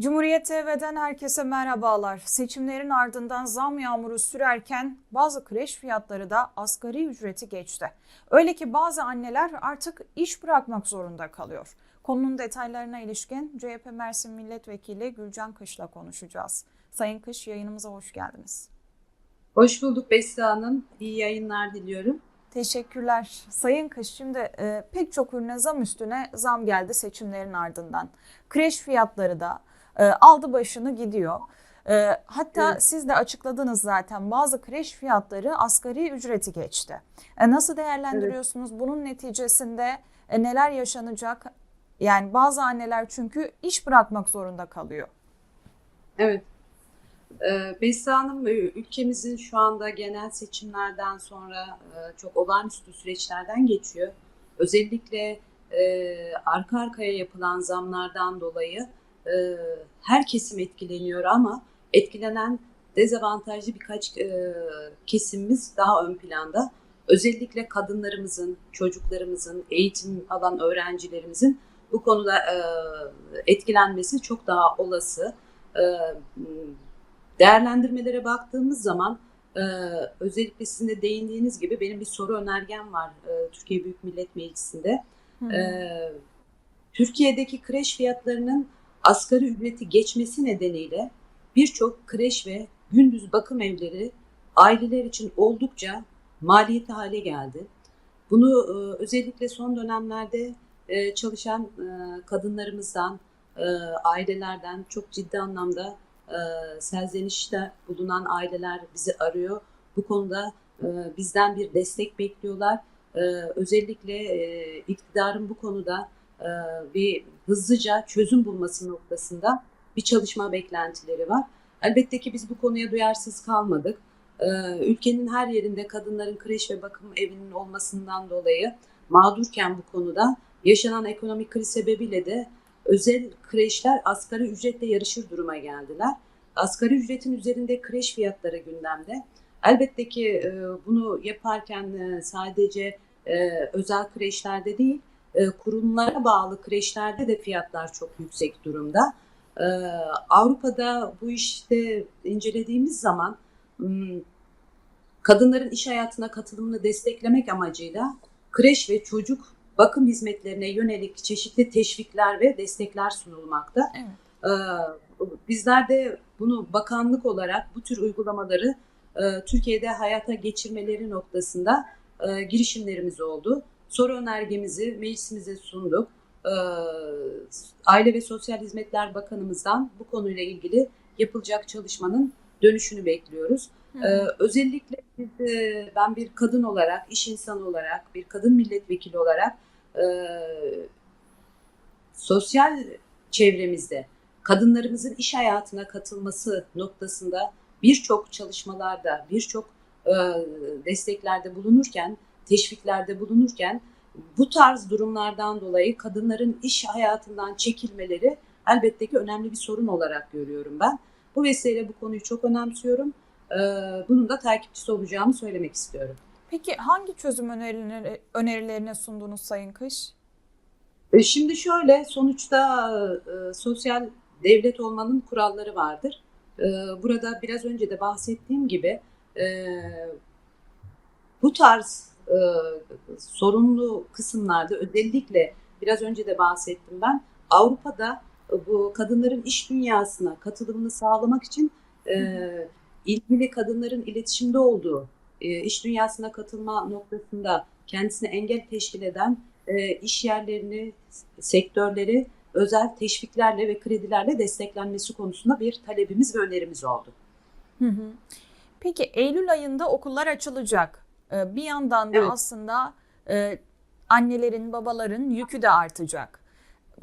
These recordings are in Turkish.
Cumhuriyet TV'den herkese merhabalar. Seçimlerin ardından zam yağmuru sürerken bazı kreş fiyatları da asgari ücreti geçti. Öyle ki bazı anneler artık iş bırakmak zorunda kalıyor. Konunun detaylarına ilişkin CHP Mersin Milletvekili Gülcan Kış'la konuşacağız. Sayın Kış yayınımıza hoş geldiniz. Hoş bulduk Beste Hanım. İyi yayınlar diliyorum. Teşekkürler. Sayın Kış şimdi e, pek çok ürüne zam üstüne zam geldi seçimlerin ardından. Kreş fiyatları da e, aldı başını gidiyor. E, hatta Evet. siz de açıkladınız zaten bazı kreş fiyatları asgari ücreti geçti. E, nasıl değerlendiriyorsunuz? Bunun neticesinde e, neler yaşanacak? Yani bazı anneler çünkü iş bırakmak zorunda kalıyor. Evet. Ee, Beste Hanım, e, ülkemizin şu anda genel seçimlerden sonra çok olağanüstü süreçlerden geçiyor. Özellikle arka arkaya yapılan zamlardan dolayı e, her kesim etkileniyor ama etkilenen dezavantajlı birkaç e, kesimimiz daha ön planda. Özellikle kadınlarımızın, çocuklarımızın, eğitim alan öğrencilerimizin bu konuda e, etkilenmesi çok daha olası. E, değerlendirmelere baktığımız zaman e, özellikle sizin de değindiğiniz gibi benim bir soru önergem var e, Türkiye Büyük Millet Meclisi'nde. Ee, Türkiye'deki kreş fiyatlarının asgari ücreti geçmesi nedeniyle birçok kreş ve gündüz bakım evleri aileler için oldukça maliyetli hale geldi. Bunu e, özellikle son dönemlerde e, çalışan e, kadınlarımızdan, ailelerden çok ciddi anlamda serzenişte bulunan aileler bizi arıyor. Bu konuda bizden bir destek bekliyorlar. Özellikle iktidarın bu konuda e, bir hızlıca çözüm bulması noktasında bir çalışma beklentileri var. Elbette ki biz bu konuya duyarsız kalmadık. Ee, ülkenin her yerinde kadınların kreş ve bakım evinin olmasından dolayı mağdurken bu konuda yaşanan ekonomik kriz sebebiyle de özel kreşler asgari ücretle yarışır duruma geldiler. Asgari ücretin üzerinde kreş fiyatları gündemde. Elbette ki e, bunu yaparken e, sadece e, özel kreşlerde değil, e, kurumlara bağlı kreşlerde de fiyatlar çok yüksek durumda. E, Avrupa'da bu işte incelediğimiz zaman m, kadınların iş hayatına katılımını desteklemek amacıyla kreş ve çocuk bakım hizmetlerine yönelik çeşitli teşvikler ve destekler sunulmakta. Evet. Ee, Bizler de bunu bakanlık olarak bu tür uygulamaları e, Türkiye'de hayata geçirmeleri noktasında e, girişimlerimiz oldu. Soru önergemizi meclisimize sunduk. Ee, Aile ve Sosyal Hizmetler Bakanımızdan bu konuyla ilgili yapılacak çalışmanın dönüşünü bekliyoruz. Ee, özellikle biz, e, ben bir kadın olarak, iş insanı olarak, bir kadın milletvekili olarak e, sosyal çevremizde kadınlarımızın iş hayatına katılması noktasında birçok çalışmalarda, birçok e, desteklerde bulunurken, teşviklerde bulunurken bu tarz durumlardan dolayı kadınların iş hayatından çekilmeleri elbette ki önemli bir sorun olarak görüyorum ben. Bu vesileyle bu konuyu çok önemsiyorum. Ee, bunun da takipçisi olacağımı söylemek istiyorum. Peki hangi çözüm önerileri, önerilerini sundunuz Sayın Kış? E, Şimdi şöyle, sonuçta e, sosyal devlet olmanın kuralları vardır. E, burada biraz önce de bahsettiğim gibi e, bu tarz e, sorunlu kısımlarda özellikle biraz önce de bahsettim ben Avrupa'da e, bu kadınların iş dünyasına katılımını sağlamak için e, ilgili kadınların iletişimde olduğu e, iş dünyasına katılma noktasında kendisine engel teşkil eden e, iş yerlerini, sektörleri özel teşviklerle ve kredilerle desteklenmesi konusunda bir talebimiz ve önerimiz oldu. Hı hı. Peki Eylül ayında okullar açılacak. Ee, Bir yandan da Evet. aslında e, annelerin, babaların yükü de artacak.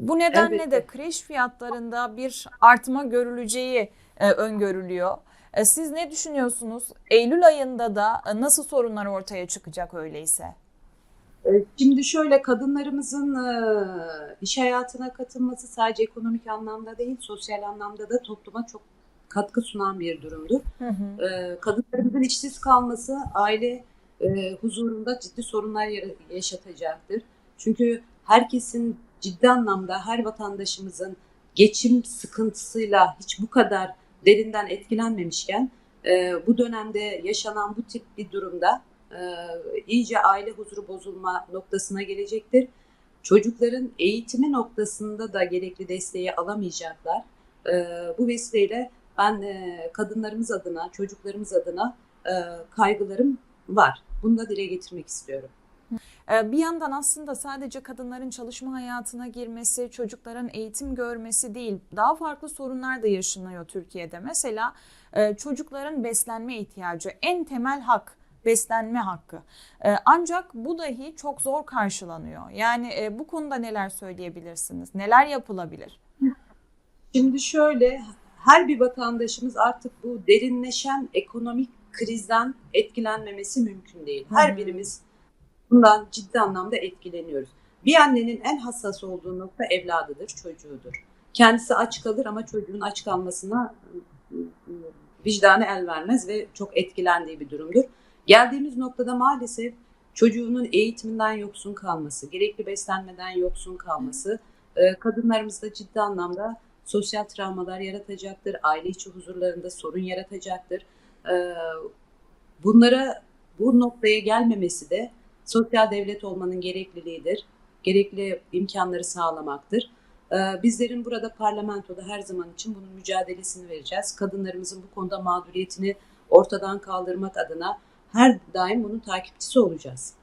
Bu nedenle de Elbette. kreş fiyatlarında bir artma görüleceği e, öngörülüyor. E, Siz ne düşünüyorsunuz? Eylül ayında da nasıl sorunlar ortaya çıkacak öyleyse? Şimdi şöyle kadınlarımızın iş hayatına katılması sadece ekonomik anlamda değil, sosyal anlamda da topluma çok katkı sunan bir durumdur. Hı hı. Kadınlarımızın işsiz kalması aile e, huzurunda ciddi sorunlar yaşatacaktır. Çünkü herkesin ciddi anlamda her vatandaşımızın geçim sıkıntısıyla hiç bu kadar derinden etkilenmemişken e, bu dönemde yaşanan bu tip bir durumda e, iyice aile huzuru bozulma noktasına gelecektir. Çocukların eğitimi noktasında da gerekli desteği alamayacaklar. Bu vesileyle ben kadınlarımız adına, çocuklarımız adına kaygılarım var. Bunu da dile getirmek istiyorum. Ee, Bir yandan aslında sadece kadınların çalışma hayatına girmesi, çocukların eğitim görmesi değil, daha farklı sorunlar da yaşanıyor Türkiye'de. Mesela e, çocukların beslenme ihtiyacı, en temel hak beslenme hakkı. E, Ancak bu dahi çok zor karşılanıyor. Yani e, bu konuda neler söyleyebilirsiniz? Neler yapılabilir? Şimdi şöyle, her bir vatandaşımız artık bu derinleşen ekonomik krizden etkilenmemesi mümkün değil. Her birimiz bundan ciddi anlamda etkileniyoruz. Bir annenin en hassas olduğu nokta evladıdır, çocuğudur. Kendisi aç kalır ama çocuğun aç kalmasına ıı, vicdanı el vermez ve çok etkilendiği bir durumdur. Geldiğimiz noktada maalesef çocuğunun eğitiminden yoksun kalması, gerekli beslenmeden yoksun kalması, e, kadınlarımızda ciddi anlamda sosyal travmalar yaratacaktır, aile içi huzurlarında sorun yaratacaktır. E, Bunlara bu noktaya gelmemesi de sosyal devlet olmanın gerekliliğidir. Gerekli imkanları sağlamaktır. E, Bizlerin burada parlamentoda her zaman için bunun mücadelesini vereceğiz. Kadınlarımızın bu konuda mağduriyetini ortadan kaldırmak adına her daim bunun takipçisi olacağız.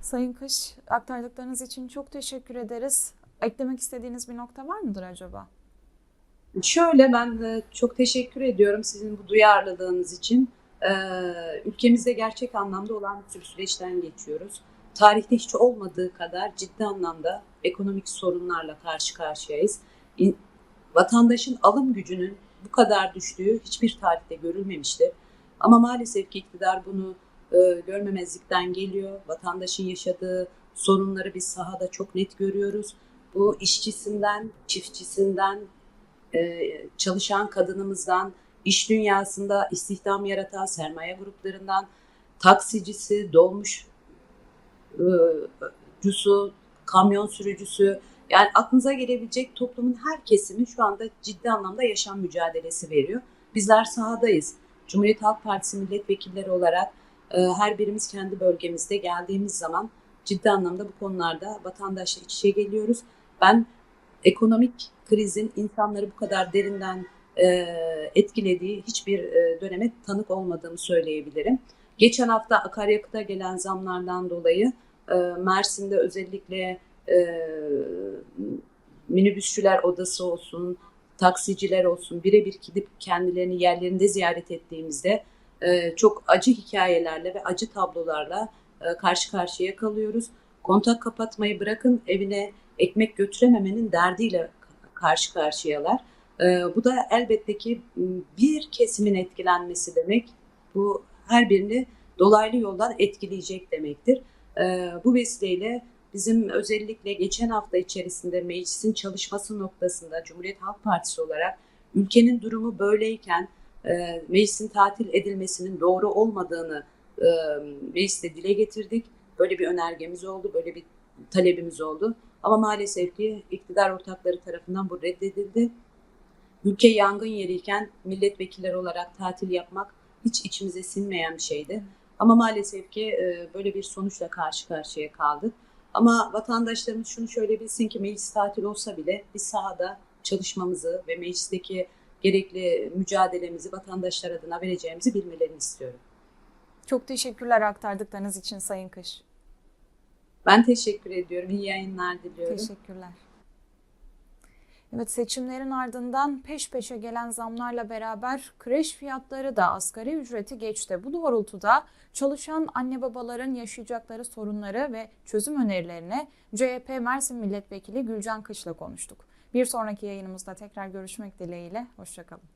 Sayın Kış, aktardıklarınız için çok teşekkür ederiz. Eklemek istediğiniz bir nokta var mıdır acaba? Şöyle ben de çok teşekkür ediyorum sizin bu duyarlılığınız için. Ee, ülkemizde gerçek anlamda olan bir süreçten geçiyoruz. Tarihte hiç olmadığı kadar ciddi anlamda ekonomik sorunlarla karşı karşıyayız. İn- Vatandaşın alım gücünün bu kadar düştüğü hiçbir tarihte görülmemiştir. Ama maalesef ki iktidar bunu e, görmemezlikten geliyor. Vatandaşın yaşadığı sorunları biz sahada çok net görüyoruz. Bu işçisinden, çiftçisinden, e, çalışan kadınımızdan, iş dünyasında istihdam yaratan sermaye gruplarından, taksicisi, dolmuş e, kamyon sürücüsü, yani aklınıza gelebilecek toplumun her kesimi şu anda ciddi anlamda yaşam mücadelesi veriyor. Bizler sahadayız. Cumhuriyet Halk Partisi milletvekilleri olarak e, her birimiz kendi bölgemizde geldiğimiz zaman ciddi anlamda bu konularda vatandaşla iç içe geliyoruz. Ben ekonomik krizin insanları bu kadar derinden e, etkilediği hiçbir e, döneme tanık olmadığımı söyleyebilirim. Geçen hafta akaryakıta gelen zamlardan dolayı e, Mersin'de özellikle e, minibüsçüler odası olsun, taksiciler olsun birebir gidip kendilerini yerlerinde ziyaret ettiğimizde e, çok acı hikayelerle ve acı tablolarla e, karşı karşıya kalıyoruz. Kontak kapatmayı bırakın evine ekmek götürememenin derdiyle karşı karşıyalar. E, bu da elbette ki bir kesimin etkilenmesi demek. Bu her birini dolaylı yoldan etkileyecek demektir. E, bu vesileyle bizim özellikle geçen hafta içerisinde meclisin çalışması noktasında Cumhuriyet Halk Partisi olarak ülkenin durumu böyleyken e, meclisin tatil edilmesinin doğru olmadığını e, mecliste dile getirdik. Böyle bir önergemiz oldu, böyle bir talebimiz oldu. Ama maalesef ki iktidar ortakları tarafından bu reddedildi. Ülke yangın yeriyken milletvekilleri olarak tatil yapmak hiç içimize sinmeyen bir şeydi. Ama maalesef ki e, böyle bir sonuçla karşı karşıya kaldık. Ama vatandaşlarımız şunu şöyle bilsin ki meclis tatil olsa bile biz sahada çalışmamızı ve meclisteki gerekli mücadelemizi vatandaşlar adına vereceğimizi bilmelerini istiyorum. Çok teşekkürler aktardıklarınız için Sayın Kış. Ben teşekkür ediyorum. İyi yayınlar diliyorum. Teşekkürler. Evet seçimlerin ardından peş peşe gelen zamlarla beraber kreş fiyatları da asgari ücreti geçti. Bu doğrultuda çalışan anne babaların yaşayacakları sorunları ve çözüm önerilerine CHP Mersin Milletvekili Gülcan Kış'la konuştuk. Bir sonraki yayınımızda tekrar görüşmek dileğiyle. Hoşçakalın.